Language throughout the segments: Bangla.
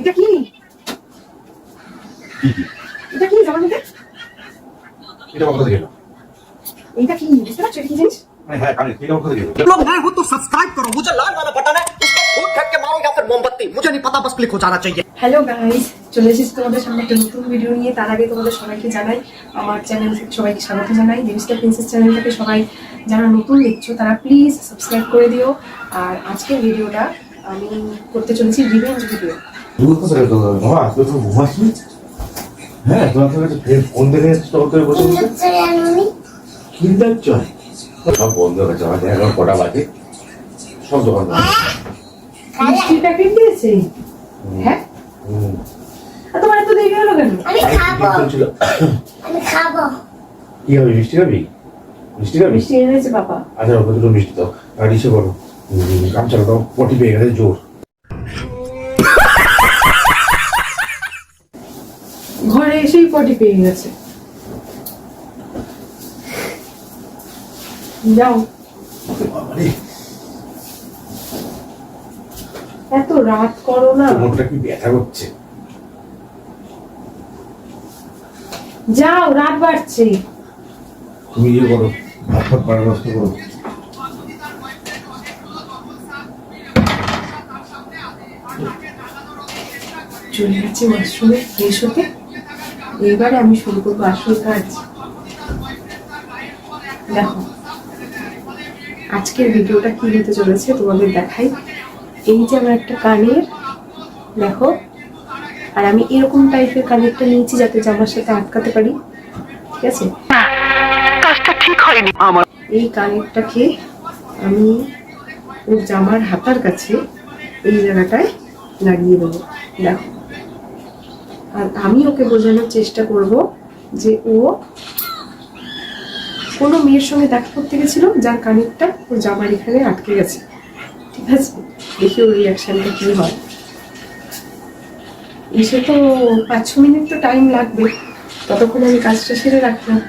এটা কি কি কি এটা কি জামার মধ্যে এটা আমার কোথায় গেল এইটা কি বুঝতে পারছো এটা কি জিনিস মানে হ্যাঁ কানে এটা আমার কোথায় গেল लोग नए हो तो सब्सक्राइब करो मुझे लाल वाला बटन है उसको फूट फेंक के मारो या फिर मोमबत्ती मुझे नहीं पता बस क्लिक हो जाना चाहिए হ্যালো গাইস চলে এসেছি তোমাদের সামনে একটা নতুন ভিডিও নিয়ে তার আগে তোমাদের সবাইকে জানাই আমার চ্যানেল থেকে সবাইকে স্বাগত জানাই দেবিস্টার প্রিন্সেস চ্যানেলটাকে সবাই যারা নতুন দেখছো তারা প্লিজ সাবস্ক্রাইব করে দিও আর আজকের ভিডিওটা আমি করতে চলেছি রিভেঞ্জ ভিডিও তুমি কোথায় গেল বাবা তুই তো ঘুমাসনি হ্যাঁ তোমার তো কাছে ফের ফোন দেখে স্টক করে বসে বসে কি দেখছ সব বন্ধ হয়ে গেছে আমাদের এখন কটা বাজে সব দোকান বন্ধ। মিষ্টির প্যাকেট দিয়েছে হ্যাঁ হুম। আর তোমার এত দেরি হলো কেন? আমি আরে, খাব। কি চলছিল? আমি খাব কি হবে মিষ্টি খাবি? মিষ্টি খাবি? মিষ্টি এনেছে বাবা। আচ্ছা ওকে দুটো মিষ্টি দাও। আর ইসে করো গামছাটা দাও। পটি পেয়ে গেছে জোর ঘরে এসেই পটি পেয়ে গেছে। যাও। এত রাত করো না। কোমরটা কি ব্যথা করছে? যাও রাত বাড়ছে। তুমি ইয়ে করো ভাত ফাত পাড়ার ব্যবস্থা করো। চলে গেছে ওয়াশরুমে ফ্রেশ হতে। এবারে আমি শুরু করব আসল কাজ। দেখো আজকের ভিডিওটা কি হতে চলেছে তোমাদের দেখাই। এই যে আমার একটা কানের দেখো আর আমি এরকম টাইপের কানেরটা নিয়েছি যাতে জামার সাথে আটকাতে পারি ঠিক আছে? এই কানেরটাকে আমি ওর জামার হাতার কাছে এই জায়গাটায় লাগিয়ে দেবো। দেখো। আর আমি ওকে বোঝানোর চেষ্টা করব যে ও কোনো মেয়ের সঙ্গে দেখা করতে গেছিল যার কানেরটা ওর জামার এখানে আটকে গেছে। ঠিক আছে? দেখি ওর রিয়াকশনটা কী হয়। এসে তো পাঁচ ছ মিনিট তো টাইম লাগবে। ততক্ষণ আমি কাজটা সেরে রাখলাম।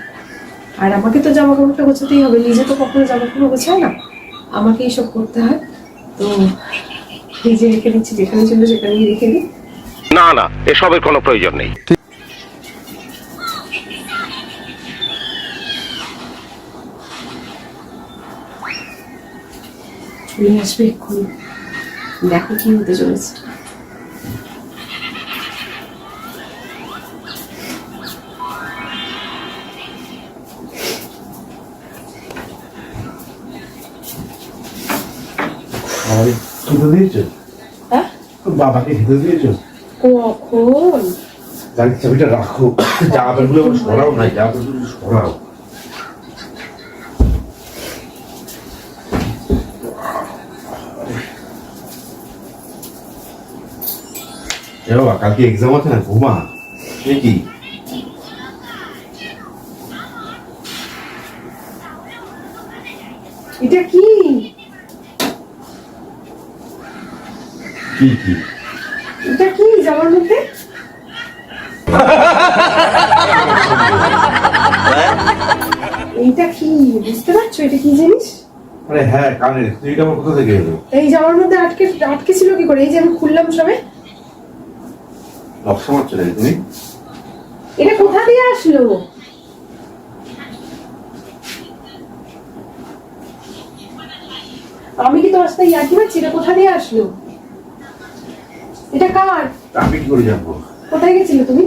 আর আমাকে তো জামা কাপড়টা গোছাতেই হবে। নিজে তো কখনো জামা কাপড় গোছায় না। আমাকে এইসব করতে হয়। তো নিজে রেখে দিচ্ছি। যেখানে ছিল সেখানেই রেখে দিই। না না এসবের কোনো প্রয়োজন নেই। চলে আসবে এক্ষুনি। দেখো কি হতে চলেছে। খেতে দিয়েছ? হ্যাঁ? বাবাকে খেতে দিয়েছ? কখন? গাড়ির চাবিটা রাখো। জামা প্যান্টগুলো আবার সরাও না জামা প্যান্টগুলো সরাও। বাবা কালকে এক্সাম আছে না ঘুমা? সে কি? এটা কি? কি কি? এটা কি জামার মধ্যে? এইটা কি? বুঝতে পারছ? এটা কি জিনিস? আরে হ্যাঁ কানের। তুই এটা আমার কোথা থেকে এলো? এই জামার মধ্যে আটকে আটকে ছিল কি করে? এই যে আমি খুললাম সবে। নকশা মারছো তুমি? এটা কোথা দিয়ে আসলো? আমি কি তোমার সাথে ইয়ার্কি মারছি? এটা কোথা দিয়ে আসলো? এটা কার? আমি কি করে জানব? কোথায় গেছিলে তুমি?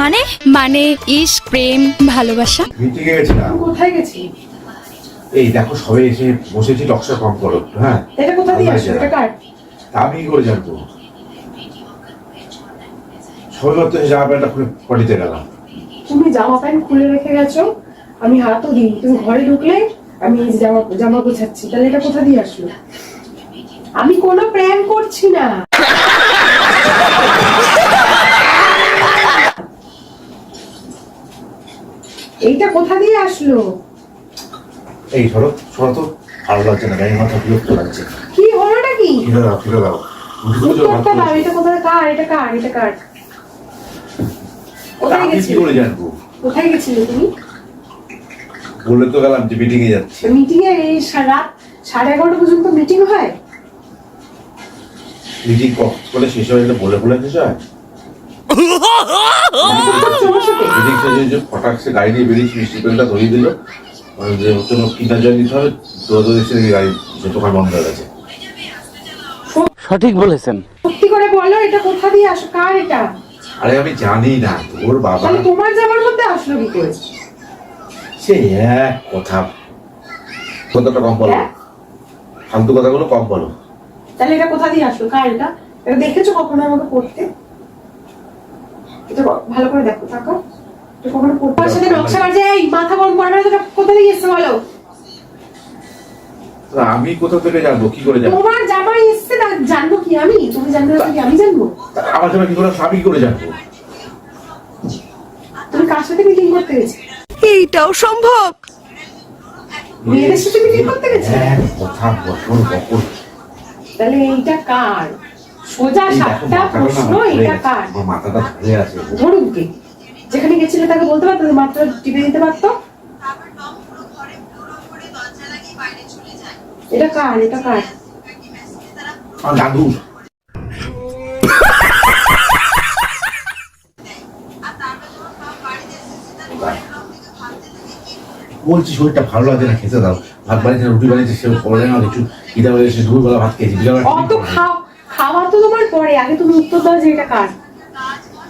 মানে মানে প্রেম ভালোবাসা? মিটিংয়ে গেছিলাম কোথায় গেছিলে? এই দেখো সবে এসে বসেছি নকশা কম করো হ্যাঁ? এটা কোথা দিয়ে আসলো এটা কার? আমি কি করে জানব? সবে মাত্র এসে জামা প্যান্টটা খুলে পটিতে গেলাম। তুমি জামা প্যান্ট খুলে রেখে গেছো আমি হাতও দিই তুমি ঘরে ঢুকলে আমি এই জামা জামা গোছাচ্ছি। তাহলে এটা কোথা দিয়ে আসলো? আমি কোনো প্র্যাঙ্ক করছি না। এইটা কোথা দিয়ে আসলো? এই ধরো সরো তো ভালো লাগছে না গায়ে মাথা বিরক্ত লাগছে। কি হলোটা কি? ফিরে দাও ফিরে দাও। দাও এটা কোথায়? কার এটা কার এটা কার? কোথায় আমি কি করে জানব? কোথায় গেছিলে তুমি? বলে তো গেলাম যে মিটিং এ যাচ্ছি। মিটিং এ এই সা- রাত সাড়ে এগারোটা পর্যন্ত মিটিং হয়? মিটিং করে শেষ হয়ে গেলে বলে বলে শেষ হয় মিটিং শেষ ফটাক সে গাড়ি নিয়ে বেরিয়েছি মিষ্টি পেনটা ধরিয়ে দিল। মানে যে কিনা দিতে হবে গাড়ি যে দোকান বন্ধ হয়ে গেছে। সঠিক বলেছেন। সত্যি করে বলো এটা কোথা দিয়ে আসো কার এটা? আরে আমি জানি না তোর বাবা তোমার জামার মধ্যে আসলো কি করে? সে এক কথা। কথাটা কম বলো? হ্যাঁ? ফালতু কথাগুলো কম বলো। তাহলে এটা কোথা দিয়ে আসলো? কার এটা? এটা দেখেছ কখনো আমাকে পড়তে? এটা ভালো করে দেখো তাকা এটা কখনো পড়তে? সাথে নকশা বাজে এই মাথা গরম করবে এটা কোথা দিয়ে এসছে বলো? আমি কোথা থেকে জানব? কি করে জানব? তোমার জামাই এসছে না জানব কি আমি? তুমি জানবে কি আমি জানব? আমার জামা কি করে আমি কি করে জানব? তুমি কার সাথে মিটিং করতে গেছো এইটাও সম্ভব। মেয়েদের সাথে মিটিং করতে গেছো কথা তাহলে এইটা কার? সোজা সাতটা প্রশ্ন এটা। কার? ধরুন কে যেখানে গেছিলে তাকে বলতে পারতো মাত্র মাত্রা টিপে দিতে পারতো? এটা কার এটা কার? দাদু। বলছি শরীরটা ভালো লাগছে না খেতে দাও। ভাত বানিয়েছে রুটি বানিয়েছে সে পরে না কিছু খিদা বলে সে দুপুরবেলা ভাত খেয়েছি বিকালবেলা অত খাও খাওয়া তো তোমার পরে। আগে তুমি উত্তর দাও যে এটা কার।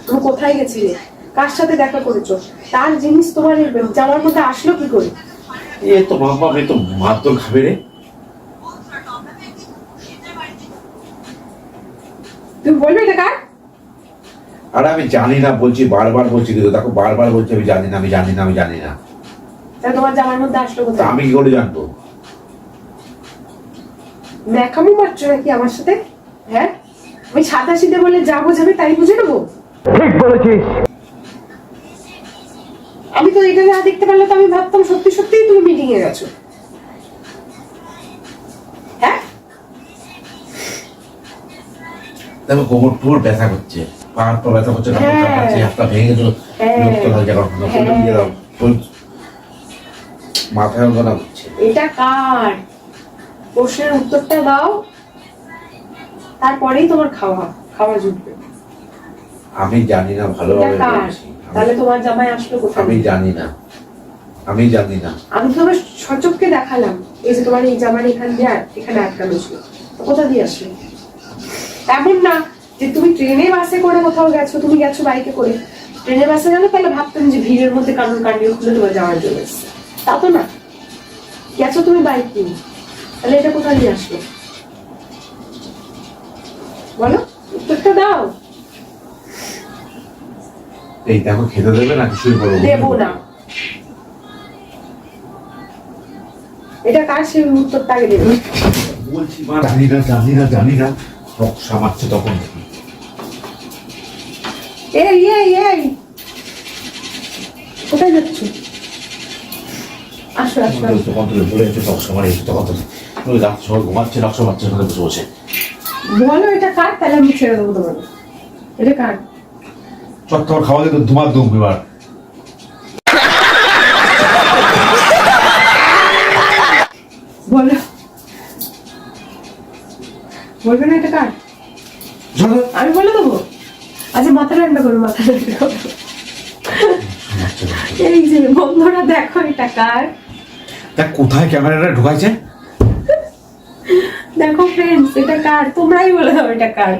তুমি কোথায় গেছিলে? কার সাথে দেখা করেছ? তার জিনিস তোমার জামার মধ্যে আসলো কি করে? এ তো বাবা এ তো মারধর খাবে রে। তুমি বলবে এটা কার? আরে আমি জানি না বলছি বারবার বলছি কিন্তু দেখো বারবার বলছি আমি জানি না আমি জানি না আমি জানি না। তাহলে তোমার জামার মধ্যে আসলো কোথায় আমি কি করে জানব ন্যাকামি মারছো নাকি আমার সাথে হ্যাঁ আমি সাদা সিধে বলে যা বোঝাবে তাই বুঝে নেব ঠিক বলেছিস আমি তো এটা না দেখতে পারলে তো আমি ভাবতাম সত্যি সত্যিই তুমি মিটিং এ গেছো হ্যাঁ দেখো কোমর ব্যথা করছে পাহাড় তো ব্যথা করছে হ্যাঁ। হাতটা ভেঙে গেল হ্যাঁ। বিরক্ত লাগে এখন ফোনটা দিয়ে দাও মাথায় অঙ্গনা করছে এটা কার? প্রশ্নের উত্তরটা দাও। তারপরেই তোমার খাওয়া খাওয়া জুটবে। আমি জানি না ভালোভাবে বলছি। তাহলে তোমার জামাই আসলো কোথায়? আমি জানি না। আমি জানি না। আমি তো তোমার সচককে দেখালাম। এই যে তোমার এই জামার এখান দিয়ে আর এখানে আটকানো ছিল কোথা দিয়ে আসলো? এমন না যে তুমি ট্রেনে বাসে করে কোথাও গেছো তুমি গেছো বাইকে করে। ট্রেনে বাসে গেলে তাহলে ভাবতেন যে ভিড়ের মধ্যে কানুন কান্ডিও খুলে তোমার যাওয়ার জন্য তা তো না। গেছো তুমি বাইক নিয়ে। তাহলে এটা কোথা দিয়ে আসলো? বলো উত্তরটা দাও। এই দেখো খেতে দেবে না কিছুই দেবো না। এটা কার সেই উত্তরটা আগে দেবে? বলছি মা জানি না জানি না জানি না। নকশা মারছে তখন এই এই এই। কোথায় যাচ্ছ? ঘুমাচ্ছে নকশা মারছে ওখানে বসে বসে। বলো এটা কার? তাহলে আমি ছেড়ে দেবো তোমাকে। এটা কার? চট তোমার খাওয়া দিতে ধুমার দুম এবার। বলো। বলবে না এটা কার? আমি বলে দেবো। আচ্ছা মাথা ঠান্ডা করো মাথা ঠান্ডা করো। এই যে বন্ধুরা দেখো এটা কার? দেখ কোথায় ক্যামেরাটা ঢুকাইছে? দেখো ফ্রেন্ডস এটা কার? তোমরাই বলে দাও এটা কার?